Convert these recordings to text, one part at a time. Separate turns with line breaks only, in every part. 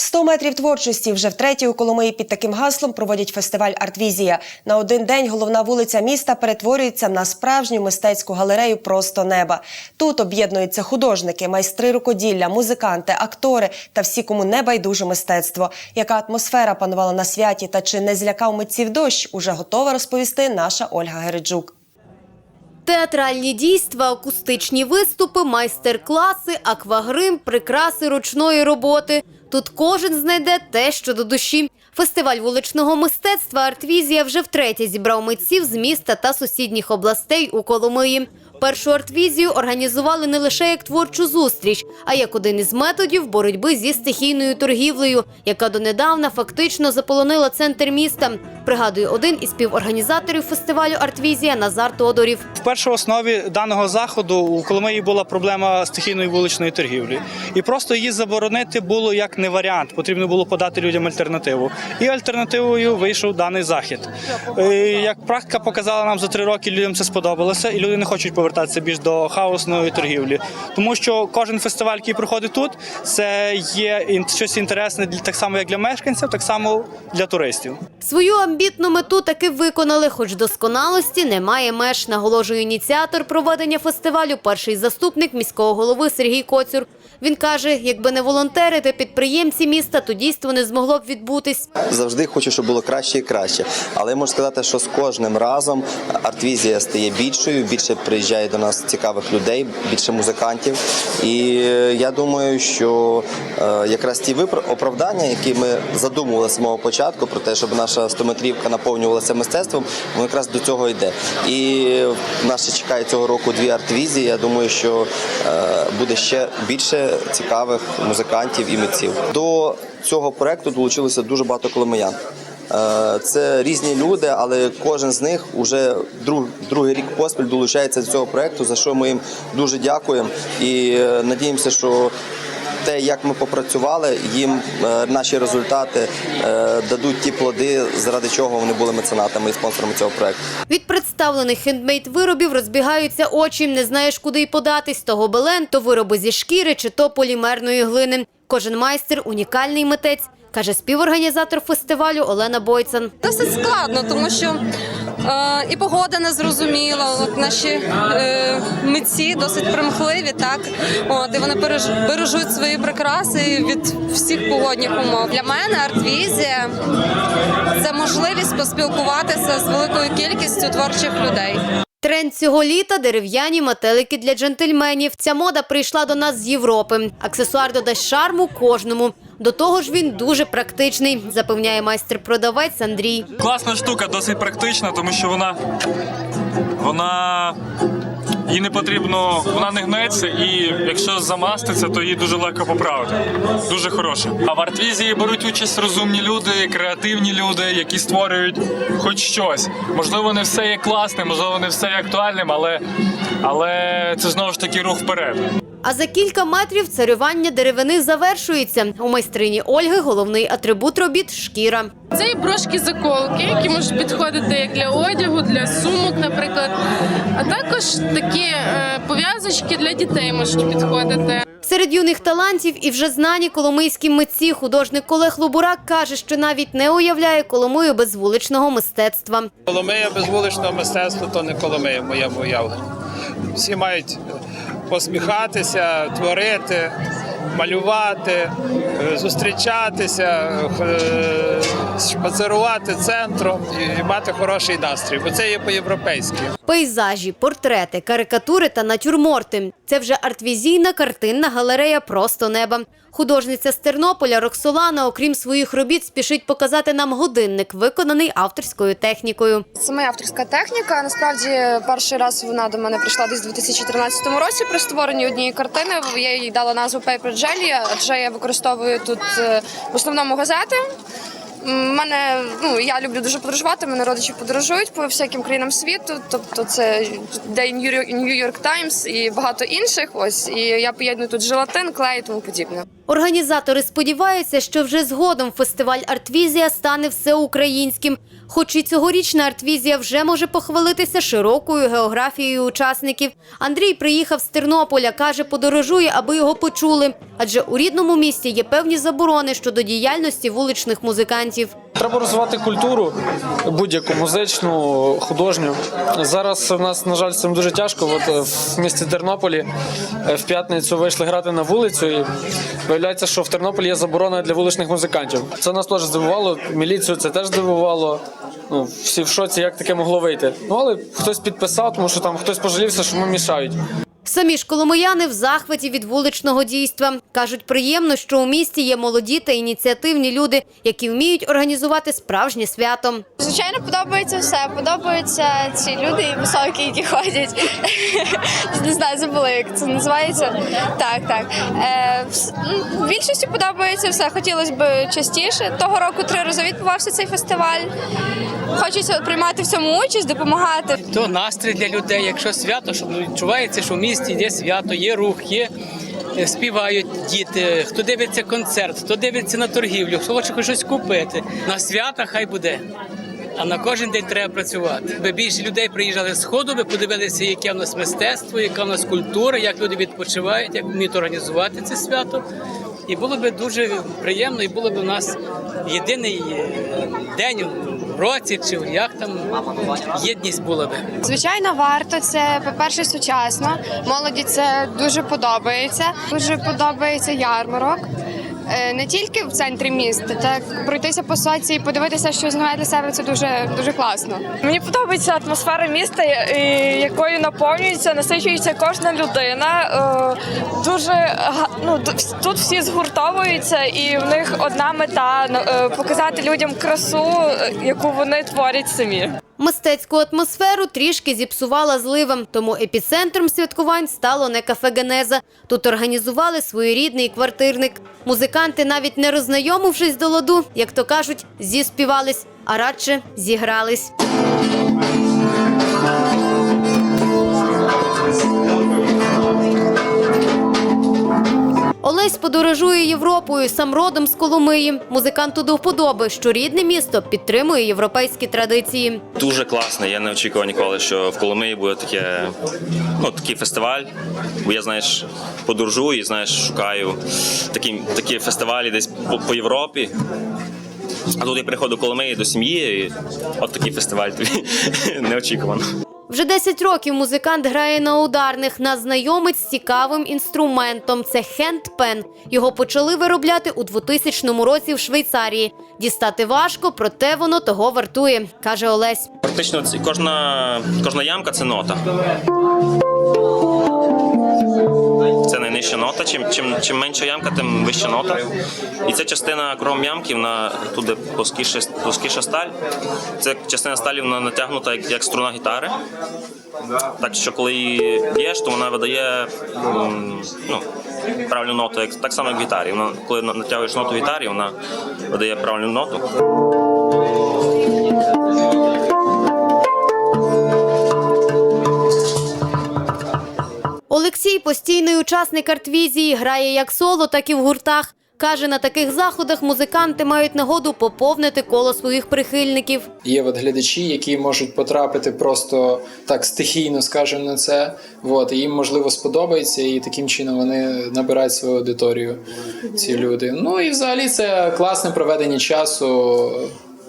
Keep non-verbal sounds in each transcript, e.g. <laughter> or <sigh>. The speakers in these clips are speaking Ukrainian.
100 метрів творчості вже втретє у Коломиї під таким гаслом проводять фестиваль Артвізія. На один день головна вулиця міста перетворюється на справжню мистецьку галерею просто неба. Тут об'єднуються художники, майстри рукоділля, музиканти, актори та всі, кому не байдуже мистецтво. Яка атмосфера панувала на святі та чи не злякав митців дощ, уже готова розповісти наша Ольга Гереджук.
Театральні дійства, акустичні виступи, майстер-класи, аквагрим, прикраси ручної роботи. Тут кожен знайде те, що до душі. Фестиваль вуличного мистецтва Артвізія вже втретє зібрав митців з міста та сусідніх областей у Коломиї. Першу артвізію організували не лише як творчу зустріч, а як один із методів боротьби зі стихійною торгівлею, яка донедавна фактично заполонила центр міста. Пригадує один із співорганізаторів фестивалю Артвізія Назар Тодорів.
В першій основі даного заходу у Коломиї була проблема стихійної вуличної торгівлі, і просто її заборонити було як не варіант. Потрібно було подати людям альтернативу. І альтернативою вийшов даний захід. Е, Як практика показала нам за три роки, людям це сподобалося, і люди не хочуть повертатися більш до хаосної торгівлі, тому що кожен фестиваль, який проходить тут, це є щось інтересне для- так само, як для мешканців, так само для туристів.
Свою амбітну мету таки виконали, хоч досконалості немає меж, наголошує ініціатор проведення фестивалю, перший заступник міського голови Сергій Коцюр. Він каже, якби не волонтери та підприємці міста, то дійство не змогло б відбутись.
Завжди хочу, щоб було краще і краще. Але можу сказати, що з кожним разом артвізія стає більшою, більше приїжджає до нас цікавих людей, більше музикантів. І е, я думаю, що е, якраз ті оправдання, які ми задумували з самого початку, про те, щоб наша стометрівка наповнювалася мистецтвом, воно якраз до цього йде. І нас ще чекає цього року дві артвізії. Я думаю, що е, буде ще більше цікавих музикантів і митців. До цього проекту долучилося дуже багато коломиян. Е, Це різні люди, але кожен з них вже друг, другий рік поспіль долучається до цього проекту, за що ми їм дуже дякуємо і е, надіємося, що те, як ми попрацювали, їм е, наші результати дадуть ті плоди, заради чого вони були меценатами і спонсорами цього проекту.
Від представлених хендмейд виробів розбігаються очі, не знаєш, куди й податись. То гобелен, то вироби зі шкіри чи то полімерної глини. Кожен майстер – унікальний митець, каже співорганізатор фестивалю Олена Бойцан.
Досить складно, тому що е, і погода незрозуміла. От наші е, митці досить примхливі, так от і вони бережуть свої прикраси від всіх погодних умов. Для мене арт-візія – це можливість поспілкуватися з великою кількістю творчих людей.
Тренд цього літа – дерев'яні метелики для джентльменів. Ця мода прийшла до нас з Європи. Аксесуар додасть шарму кожному. До того ж він дуже практичний, запевняє майстер-продавець Андрій.
Класна штука, досить практична, тому що вона. Вона. Їй не потрібно, вона не гнеться, і якщо замаститься, то її дуже легко поправити. Дуже хороше. А в артвізії беруть участь розумні люди, креативні люди, які створюють хоч щось. Можливо, не все є класним, можливо, не все є актуальним, але, але це знову ж таки рух вперед.
А за кілька метрів царювання деревини завершується. У майстрині Ольги головний атрибут робіт – шкіра.
Це є брошки заколки, які можуть підходити як для одягу, для сумок, наприклад. А також такі е, пов'язочки для дітей можуть підходити.
Серед юних талантів і вже знані коломийські митці художник Олег Лобурак каже, що навіть не уявляє Коломию без вуличного мистецтва.
Коломия без вуличного мистецтва то не Коломия в моєму уявленні. Всі мають посміхатися, творити, малювати, е, зустрічатися, е, шпацерувати центром і мати хороший настрій, бо це є по-європейськи.
Пейзажі, портрети, карикатури та натюрморти – це вже артвізійна картинна галерея «Просто неба». Художниця з Тернополя Роксолана, окрім своїх робіт, спішить показати нам годинник, виконаний авторською технікою.
Це моя авторська техніка. Насправді, перший раз вона до мене прийшла десь у 2013 році при створенні однієї картини. Я їй дала назву Paper Jelly, адже я використовую тут е, в основному газети. Мене ну я люблю дуже подорожувати. Мене родичі подорожують по всяким країнам світу. Тобто, це день York Times і багато інших. Ось і я поєдную тут желатин, клей і тому подібне.
Організатори сподіваються, що вже згодом фестиваль Артвізія стане всеукраїнським. Хоч і цьогорічна Артвізія вже може похвалитися широкою географією учасників. Андрій приїхав з Тернополя, каже, подорожує, аби його почули. Адже у рідному місті є певні заборони щодо діяльності вуличних музикантів.
Треба розвивати культуру будь-яку музичну, художню. Зараз у нас, на жаль, цим дуже тяжко. От е, в місті Тернополі е, в п'ятницю вийшли грати на вулицю, і виявляється, що в Тернополі є заборона для вуличних музикантів. Це нас теж здивувало. Міліцію це теж здивувало. Ну, всі в шоці, як таке могло вийти. Ну але хтось підписав, тому що там хтось пожалівся, що ми мішають.
Самі ж коломияни в захваті від вуличного дійства. Кажуть, приємно, що у місті є молоді та ініціативні люди, які вміють організувати справжнє свято.
Звичайно, подобається все. Подобаються ці люди і високі, які ходять. <laughs> Не знаю, забула, як це називається. Так, так. Е, більшості подобається все. Хотілося б частіше. Того року три рази відбувався цей фестиваль. Хочеться приймати в цьому участь, допомагати.
то настрій для людей, якщо свято, щоб відчувається, що в місті є свято, є рух, є е, співають діти, хто дивиться концерт, хто дивиться на торгівлю, хто хоче щось купити. На свята хай буде. А на кожен день треба працювати. Би більше людей приїжджали з ходу, би подивилися, яке в нас мистецтво, яка в нас культура, як люди відпочивають, як вміють організувати це свято. І було б дуже приємно, і було б у нас єдиний е, день в році, чи як там єдність була би.
Звичайно, варто. Це, по-перше, сучасно. Молоді це дуже подобається. Дуже подобається ярмарок. Е, Не тільки в центрі міста, так пройтися по соці і подивитися щось нове для себе це дуже дуже класно.
Мені подобається атмосфера міста, якою наповнюється, насичується кожна людина. Е, Дуже ну тут всі згуртовуються, і в них одна мета е, показати людям красу, яку вони творять самі.
Мистецьку атмосферу трішки зіпсувала зливом, тому епіцентром святкувань стало не кафе Генеза. Тут організували своєрідний квартирник. Музиканти, навіть не роззнайомившись до ладу, як то кажуть, зіспівались, а радше зігрались. Олесь подорожує Європою, сам родом з Коломиї. Музиканту до вподоби, що рідне місто підтримує європейські традиції.
Дуже класно. Я не очікував ніколи, що в Коломиї буде таке, ну, такий фестиваль. Бо я, знаєш, подорожую і знаєш, шукаю такі, такі фестивалі десь по, по Європі. А тут я приходжу Коломиї до сім'ї, і от такий фестиваль тобі <laughs> неочікувано.
Вже 10 років музикант грає на ударних. на знайомить з цікавим інструментом. Це хендпен. Його почали виробляти у 2000 році в Швейцарії. Дістати важко, проте воно того вартує, каже Олесь.
Практично кожна, кожна ямка це нота. Це найнижча нота. Чим, чим, чим менша ямка, тим вища нота. І ця частина кром ямки, вона туди плоскіша, плоскіша сталь. Ця частина сталі вона натягнута як, як струна гітари. Так що коли її б'єш, то вона видає ну, правильну ноту, як, так само, як в гітарі. Вона, коли натягуєш ноту в гітарі, вона видає правильну ноту.
Олексій постійний учасник артвізії, грає як соло, так і в гуртах. Каже, на таких заходах музиканти мають нагоду поповнити коло своїх прихильників.
Є от глядачі, які можуть потрапити просто так стихійно, скажімо, на це. От, і їм можливо сподобається, і таким чином вони набирають свою аудиторію. Ці люди. Ну і взагалі це класне проведення часу.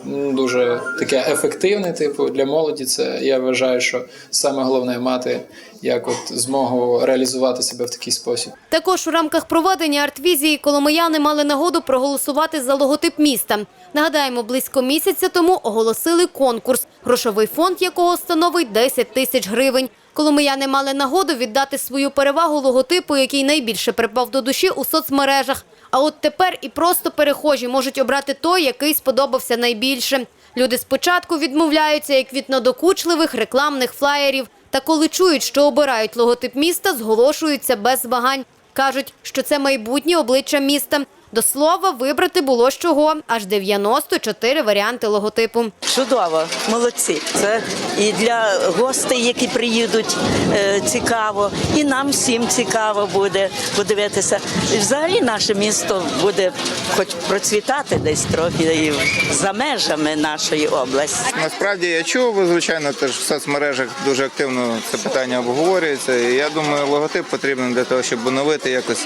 Ну, Дуже таке ефективне, типу, для молоді. Це я вважаю, що саме головне мати як от змогу реалізувати себе в такий спосіб.
Також у рамках проведення артвізії коломияни мали нагоду проголосувати за логотип міста. Нагадаємо, близько місяця тому оголосили конкурс, грошовий фонд якого становить 10 тисяч гривень. Коломияни мали нагоду віддати свою перевагу логотипу, який найбільше припав до душі у соцмережах. А от тепер і просто перехожі можуть обрати той, який сподобався найбільше. Люди спочатку відмовляються як від надокучливих рекламних флаєрів. Та коли чують, що обирають логотип міста, зголошуються без вагань. Кажуть, що це майбутнє обличчя міста. До слова, вибрати було з чого аж 94 варіанти логотипу.
Чудово, молодці. Це і для гостей, які приїдуть, е, цікаво, і нам всім цікаво буде подивитися. І взагалі наше місто буде хоч процвітати десь трохи і за межами нашої області.
Насправді я чув, звичайно, теж в соцмережах дуже активно це питання обговорюється. І я думаю, логотип потрібен для того, щоб оновити якось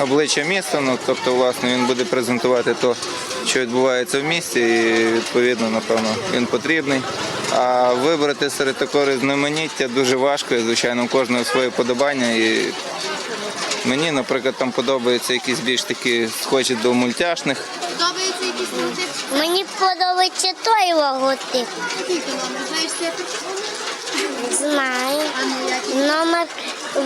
обличчя міста. Ну, тобто, власне, він буде презентувати те, що відбувається в місті, і відповідно, напевно, він потрібний. А вибрати серед такого різноманіття дуже важко, і, звичайно, у кожного своє подобання. І мені, наприклад, там подобаються якісь більш такі схожі до мультяшних.
Подобається якийсь логотип?
Мені подобається той логотип.
Який ти? Знаєш свято?
Знаю. Номер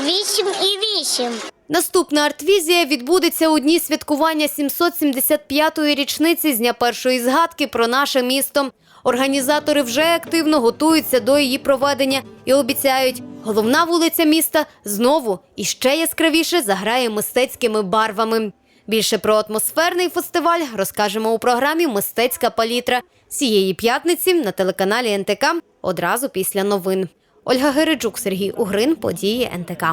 8 і 8.
Наступна артвізія відбудеться у дні святкування 775-ї річниці з дня першої згадки про наше місто. Організатори вже активно готуються до її проведення і обіцяють, головна вулиця міста знову і ще яскравіше заграє мистецькими барвами. Більше про атмосферний фестиваль розкажемо у програмі Мистецька палітра цієї п'ятниці на телеканалі НТК одразу після новин. Ольга Гереджук, Сергій Угрин, події НТК.